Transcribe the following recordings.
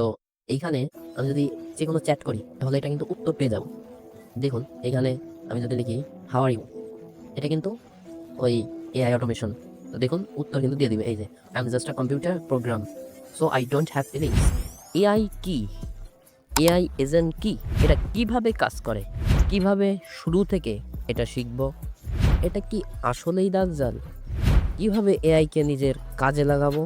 তো এইখানে আমি যদি যে কোনো চ্যাট করি, তাহলে এটা কিন্তু উত্তর পেয়ে যাব। দেখুন এখানে আমি যদি লিখি হাউ আর ইউ এটা কিন্তু ওই এআই অটোমেশন তো দেখুন, উত্তর কিন্তু দিয়ে দিবে, এই যে I am just a computer program so I don't have feelings AI কি? এআই এজেন্ট কি? এটা কীভাবে কাজ করে? কীভাবে শুরু থেকে এটা শিখব? এটা কি আসলেই দাজ্জাল? কীভাবে এআইকে নিজের কাজে লাগাবো?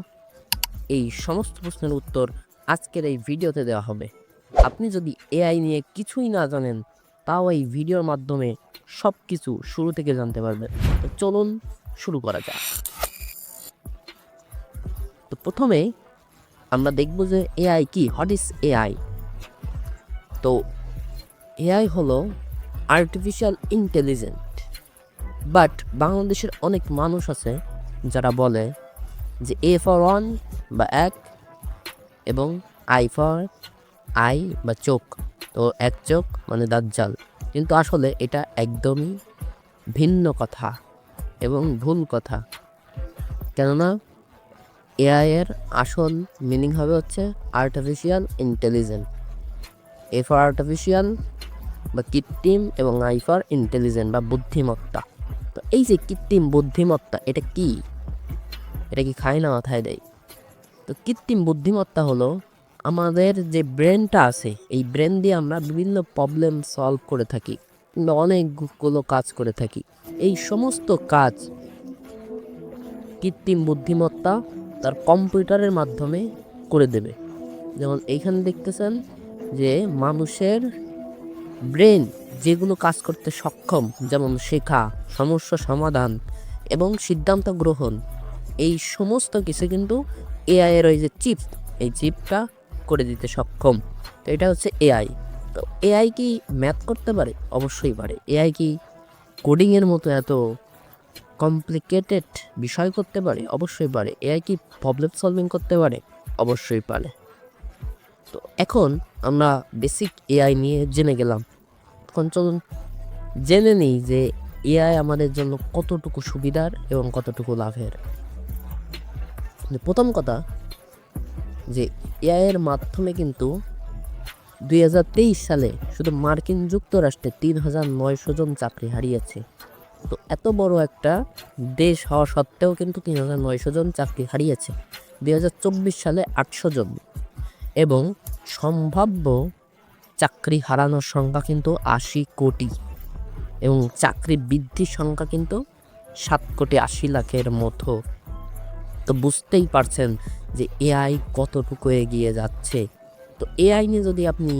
এই সমস্ত প্রশ্নের উত্তর আজকের এই ভিডিওতে দেওয়া হবে। আপনি যদি এআই নিয়ে কিছুই না জানেন, তাও এই ভিডিওর মাধ্যমে সব কিছু শুরু থেকে জানতে পারবেন। তো চলুন শুরু করা যাক। তো প্রথমে আমরা দেখব যে এআই কি? What is AI? তো এআই হলো আর্টিফিশিয়াল ইন্টেলিজেন্ট বাট বাংলাদেশের অনেক মানুষ আছে যারা বলে যে এ ফর ওয়ান বা এক এবং আই ফর আই বা চোখ। তো এক চোখ মানে দাজ্জাল। কিন্তু আসলে এটা একদমই ভিন্ন কথা এবং ভুল কথা। কেননা এআই এর আসল মিনিং হবে হচ্ছে artificial intelligent A for artificial বা কৃত্রিম এবং আই ফর ইন্টেলিজেন্ট বা বুদ্ধিমত্তা। তো এই যে কৃত্রিম বুদ্ধিমত্তা, এটা কি? এটা কি খায় না, মাথায় দেয়? তো কৃত্রিম বুদ্ধিমত্তা হলো আমাদের যে ব্রেনটা আছে, এই ব্রেন দিয়ে আমরা বিভিন্ন প্রবলেম সলভ করে থাকি, কিংবা অনেকগুলো কাজ করে থাকি। এই সমস্ত কাজ কৃত্রিম বুদ্ধিমত্তা তার কম্পিউটারের মাধ্যমে করে দেবে। যেমন এইখানে দেখতেছেন যে মানুষের ব্রেন যেগুলো কাজ করতে সক্ষম, যেমন শেখা, সমস্যা সমাধান এবং সিদ্ধান্ত গ্রহণ, এই সমস্ত কিছু কিন্তু এআই এর ওই যে চিপ, এই চিপটা করে দিতে সক্ষম। তো এটা হচ্ছে এআই। তো এআই কি ম্যাথ করতে পারে? অবশ্যই পারে। এআই কি কোডিংয়ের মতো এত কমপ্লিকেটেড বিষয় করতে পারে? অবশ্যই পারে। এআই কি প্রবলেম সলভিং করতে পারে? অবশ্যই পারে। তো এখন আমরা বেসিক এআই নিয়ে জেনে গেলাম। এখন চলুন জেনে নিই যে এআই আমাদের জন্য কতটুকু সুবিধার এবং কতটুকু লাভের। প্রথম কথা যে এআইয়ের মাধ্যমে কিন্তু দুই হাজার তেইশ সালে শুধু মার্কিন যুক্তরাষ্ট্রে তিন হাজার নয়শো জন চাকরি হারিয়েছে। তো এত বড় একটা দেশ হওয়া সত্ত্বেও কিন্তু তিন হাজার নয়শো জন চাকরি হারিয়েছে। দুই হাজার চব্বিশ সালে আটশো জন এবং সম্ভাব্য চাকরি হারানোর সংখ্যা কিন্তু আশি কোটি এবং চাকরি বৃদ্ধির সংখ্যা কিন্তু সাত কোটি আশি লাখের মতো। তো বুঝতেই পারছেন যে এআই কতটুকু এগিয়ে যাচ্ছে। তো এআই নিয়ে যদি আপনি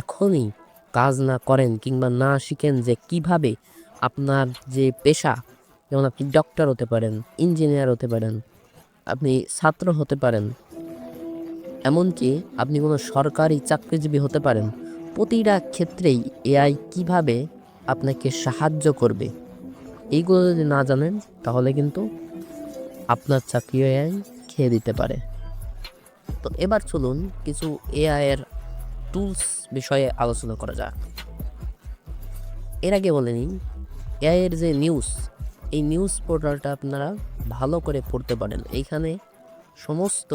এখনই কাজ না করেন কিংবা না শিখেন যে কীভাবে আপনার যে পেশা, যেমন আপনি ডক্টর হতে পারেন ইঞ্জিনিয়ার হতে পারেন, আপনি ছাত্র হতে পারেন, এমনকি আপনি কোনো সরকারি চাকরিজীবী হতে পারেন, প্রতিটা ক্ষেত্রেই এআই কীভাবে আপনাকে সাহায্য করবে, এইগুলো যদি না জানেন তাহলে কিন্তু আপনার চাকরি এআই খেয়ে দিতে পারে। তো এবার চলুন কিছু এআই এর টুলস বিষয়ে আলোচনা করা যাক। এর আগে বলে নিই এআই এর যে নিউজ, এই নিউজ পোর্টালটা আপনারা ভালো করে পড়তে পারেন। এইখানে সমস্ত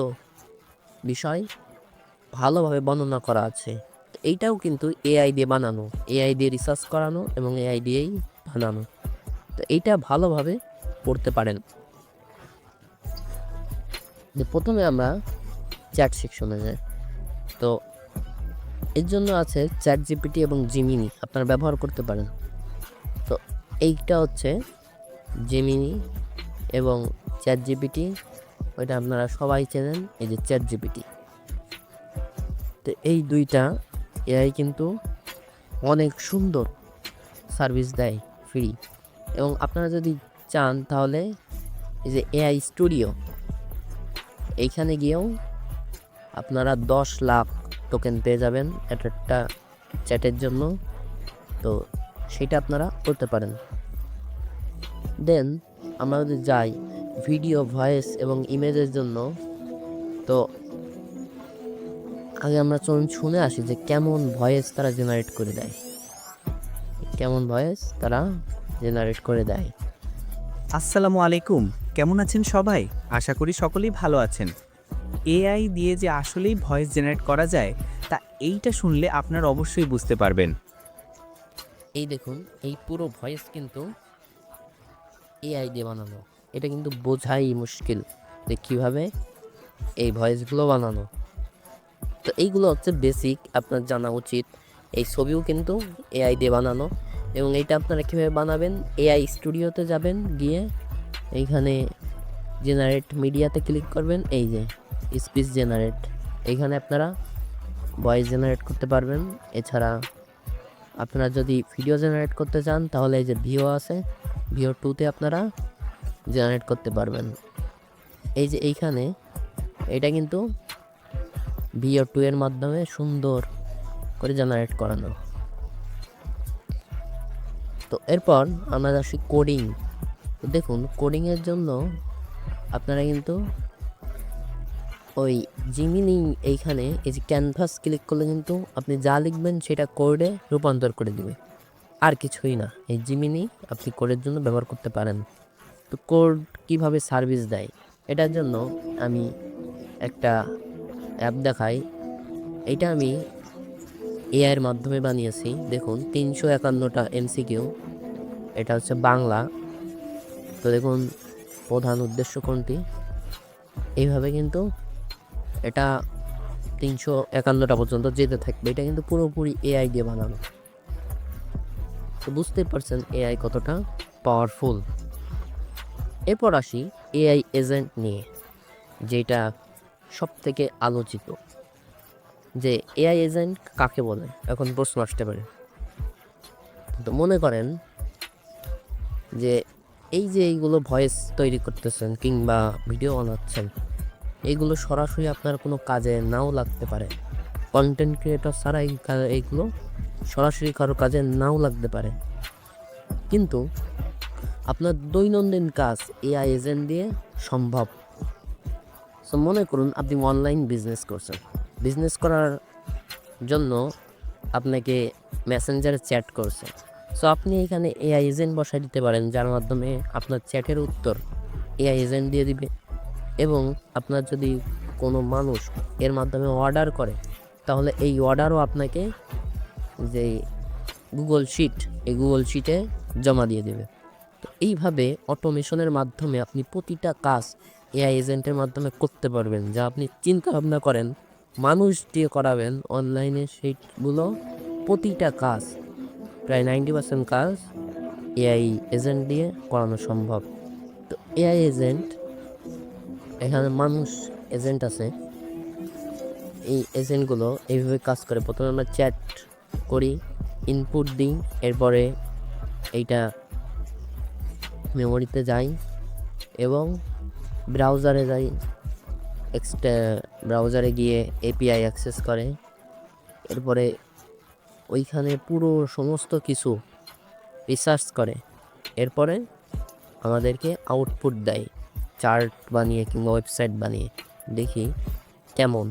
বিষয় ভালোভাবে বর্ণনা করা আছে। এইটাও কিন্তু এআই দিয়ে বানানো এআই দিয়ে রিসার্চ করানো এবং এআই দিয়েই বানানো। তো এইটা ভালোভাবে পড়তে পারেন। যে প্রথমে আমরা চ্যাট সেকশনে যাই। তো এর জন্য আছে চ্যাট জিপিটি এবং জিমিনি, আপনারা ব্যবহার করতে পারেন। তো এইটা হচ্ছে জেমিনি এবং চ্যাট জিপিটি ওইটা আপনারা সবাই চেনেন, এই যে চ্যাট জিপিটি তো এই দুইটা এআই কিন্তু অনেক সুন্দর সার্ভিস দেয়, ফ্রি। এবং আপনারা যদি চান তাহলে এই যে এআই স্টুডিও এইখানে গিয়েও আপনারা দশ লাখ টোকেন পেয়ে যাবেন এটা একটা চ্যাটের জন্য। তো সেটা আপনারা করতে পারেন। দেন আমরা যদি যাই ভিডিও ভয়েস এবং ইমেজের জন্য, তো আগে আমরা চলুন শুনে আসি যে কেমন ভয়েস তারা জেনারেট করে দেয়। কেমন ভয়েস তারা জেনারেট করে দেয়। আসসালামু আলাইকুম। কেমন আছেন সবাই? আশা করি সকলেই ভালো আছেন। এআই দিয়ে যে আসলেই ভয়েস জেনারেট করা যায়, তা এইটা শুনলে আপনার অবশ্যই বুঝতে পারবেন। এই দেখুন, এই পুরো ভয়েস কিন্তু এআই দিয়ে বানানো। এটা কিন্তু বোঝাই মুশকিল যে কীভাবে এই ভয়েসগুলো বানানো। তো এইগুলো হচ্ছে বেসিক আপনার জানা উচিত। এই ছবিও কিন্তু এআই দিয়ে বানানো এবং এইটা আপনারা কীভাবে বানাবেন? এআই স্টুডিওতে যাবেন, গিয়ে এইখানে জেনারেট মিডিয়াতে ক্লিক করবেন, এই যে স্পিচ জেনারেট এইখানে আপনারা ভয়েস জেনারেট করতে পারবেন। এছাড়া আপনারা যদি ভিডিও জেনারেট করতে চান, তাহলে এই যে ভিও আছে ভিও টুতে আপনারা জেনারেট করতে পারবেন। এই যে এইখানে, এটা কিন্তু ভিও টু এর মাধ্যমে সুন্দর করে জেনারেট করানো। তো এরপর আমরা আসি কোডিং তো দেখুন কোডিংয়ের জন্য আপনারা কিন্তু ওই জিমিনি এইখানে এই যে ক্যানভাস ক্লিক করলে কিন্তু আপনি যা লিখবেন সেটা কোডে রূপান্তর করে দিবে। আর কিছুই না। এই জিমিনি আপনি কোডের জন্য ব্যবহার করতে পারেন। তো কোড কীভাবে সার্ভিস দেয়? এটার জন্য আমি একটা অ্যাপ দেখাই। এটা আমি এআইয়ের মাধ্যমে বানিয়েছি। দেখুন, তিনশো একান্নটা এমসিকিউ এটা হচ্ছে বাংলা। তো দেখুন, প্রধান উদ্দেশ্য কোনটি? এইভাবে কিন্তু এটা তিনশো একান্নটা পর্যন্ত যেতে থাকবে। এটা কিন্তু পুরোপুরি এআই দিয়ে বানানো। তো বুঝতেই পারছেন এআই কতটা পাওয়ারফুল এরপর আসি এআই এজেন্ট নিয়ে, যেটা সব থেকে আলোচিত। যে এআই এজেন্ট কাকে বলে? এখন প্রশ্ন আসতে পারে। তো মনে করেন যে এই যে এইগুলো ভয়েস তৈরি করতেছেন কিংবা ভিডিও বানাচ্ছেন এইগুলো সরাসরি আপনার কোনো কাজে নাও লাগতে পারে। কন্টেন্ট ক্রিয়েটর ছাড়া এই এইগুলো সরাসরি কারও কাজে নাও লাগতে পারে। কিন্তু আপনার দৈনন্দিন কাজ এআই এজেন্ট দিয়ে সম্ভব। সো মনে করুন আপনি অনলাইন বিজনেস করছেন। বিজনেস করার জন্য আপনাকে মেসেঞ্জারে চ্যাট করছে। সো আপনি এখানে এআই এজেন্ট বসাই দিতে পারেন, যার মাধ্যমে আপনার চ্যাটের উত্তর এআই এজেন্ট দিয়ে দিবে। এবং আপনার যদি কোনো মানুষ এর মাধ্যমে অর্ডার করে, তাহলে এই অর্ডারও আপনাকে যে গুগল শিট এই গুগল শিটে জমা দিয়ে দেবে। তো এইভাবে অটোমেশনের মাধ্যমে আপনি প্রতিটা কাজ এআই এজেন্টের মাধ্যমে করতে পারবেন, যা আপনি চিন্তা ভাবনা করেন, মানুষ দিয়ে করাবেন অনলাইনে সেইগুলো প্রতিটা কাজ প্রায় নাইনটি পার্সেন্ট কাজ এআই এজেন্ট দিয়ে করানো সম্ভব। তো এআই এজেন্ট, এখানে মানুষ এজেন্ট আছে। এই এজেন্টগুলো এইভাবে কাজ করে। প্রথমে আমরা চ্যাট করি, ইনপুট দিই, এরপরে এইটা মেমোরিতে যাই এবং ব্রাউজারে যাই। এক্সট্রা ব্রাউজারে গিয়ে এপিআই অ্যাক্সেস করে। এরপরে ওইখানে পুরো সমস্ত কিছু রিসার্চ করে। এরপরে আমাদেরকে আউটপুট দেয় চার্ট বানিয়ে কিংবা ওয়েবসাইট বানিয়ে, দেখি কেমন।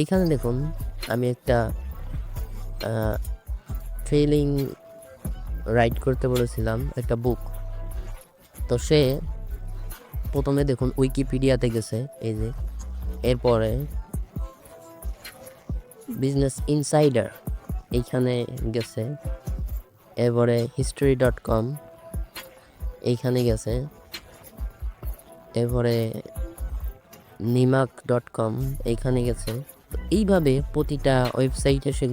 এইখানে দেখুন, আমি একটা ট্রেলিং রাইট করতে বলেছিলাম, একটা বুক তো সে প্রথমে দেখুন উইকিপিডিয়াতে গেছে, এই যে। এরপরে বিজনেস ইনসাইডার এইখানে গেছে। এরপরে হিস্টোরি ডট কম এইখানে গেছে। এরপরে নিমাক ডট কম এইখানে গেছে। এইভাবে প্রতিটা ওয়েবসাইটে সে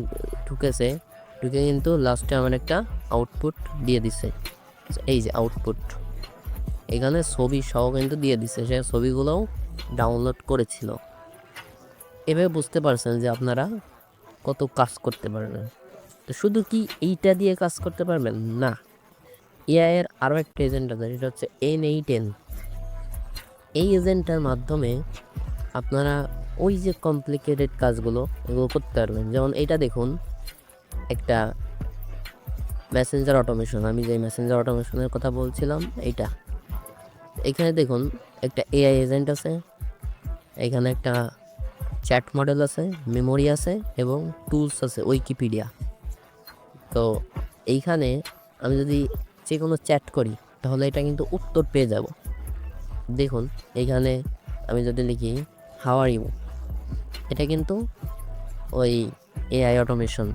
ঢুকেছে। ঢুকে কিন্তু লাস্টে আমার একটা আউটপুট দিয়ে দিছে। এই যে আউটপুট এখানে ছবি সহ কিন্তু দিয়ে দিছে। সে ছবিগুলোও ডাউনলোড করেছিল। এভাবে বুঝতে পারছেন যে আপনারা কত কাজ করতে পারবেন তো শুধু কি এইটা দিয়ে কাজ করতে পারবেন? না। এআই এর আরও একটা এজেন্ট আছে, সেটা হচ্ছে এন এইট এন এই এজেন্টের মাধ্যমে আপনারা ওই যে কমপ্লিকেটেড কাজগুলো এগুলো করতে পারবেন। যেমন এটা দেখুন, একটা মেসেঞ্জার অটোমেশন আমি যে মেসেঞ্জার অটোমেশনের কথা বলছিলাম, এইটা। এখানে দেখুন, একটা এআই এজেন্ট আছে। এখানে একটা চ্যাট মডেল আছে, মেমোরি আছে এবং টুলস আছে, উইকিপিডিয়া। তো এইখানে আমি যদি যে কোনো চ্যাট করি, তাহলে এটা কিন্তু উত্তর পেয়ে যাব। দেখুন, এইখানে আমি যদি লিখি হাউ আর ইউ এটা কিন্তু ওই এআই অটোমেশন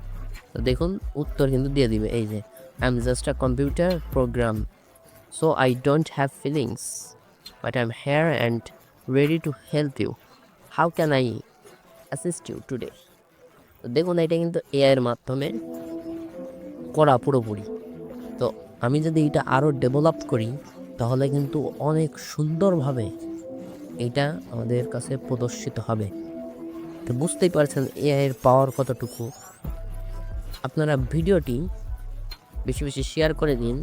তো দেখুন, উত্তর কিন্তু দিয়ে দিবে, এই যে I am just a computer program so I don't have feelings but I am here and ready to help you how can I assist you today তো দেখুন, এটা কিন্তু এআইয়ের মাধ্যমে করা পুরোপুরি। তো আমি যদি এটা আরও ডেভেলপ করি, তাহলে কিন্তু অনেক সুন্দরভাবে এটা আমাদের কাছে প্রদর্শিত হবে। তো বুঝতেই পারছেন এআইয়ের পাওয়ার কতটুকু। আপনারা ভিডিওটি বেশি বেশি শেয়ার করে দিন।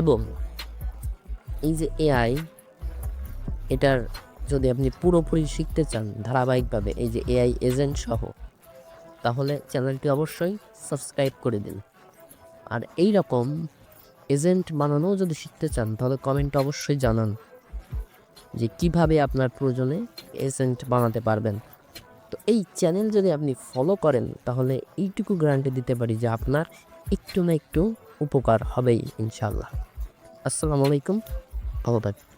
এবং এই যে এআই এটার যদি আপনি পুরোপুরি শিখতে চান ধারাবাহিকভাবে এই যে এআই এজেন্ট সহ, তাহলে চ্যানেলটি অবশ্যই সাবস্ক্রাইব করে দিন। আর এই রকম এজেন্ট বানানো যদি শিখতে চান, তাহলে কমেন্ট অবশ্যই জানান যে কীভাবে আপনার প্রয়োজনে এজেন্ট বানাতে পারবেন। তো এই চ্যানেল যদি আপনি ফলো করেন, তাহলে এইটুকু গ্যারান্টি দিতে পারি যে আপনার একটু না একটু উপকার হবেই ইনশাল্লাহ আসসালামু আলাইকুম, ভালো থাকবেন